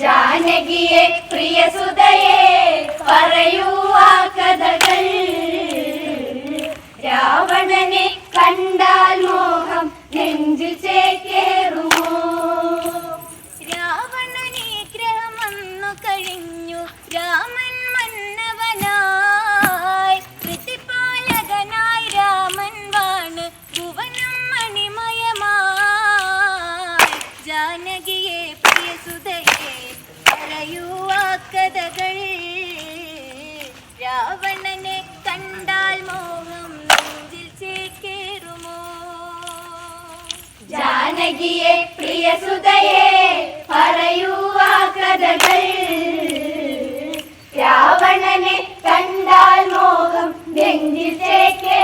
ജാനകിയെ പ്രിയസുതയെ പറയൂ ആ കഥകൾ. രാവണനെ കണ്ടാൽ മോഹം നെഞ്ചു ചേക്കേറുമോ? രാവണനെ വന്നു കഴിഞ്ഞു. രാമൻ രാവണനെ കണ്ടാൽ മോഹം നെഞ്ചിൽ ചേക്കേറുമോ? ജാനകിയെ പ്രിയസുതയെ പറയൂ ആ കഥകൾ. രാവണനെ കണ്ടാൽ മോഹം നെഞ്ചിൽ ചേക്കേറുമോ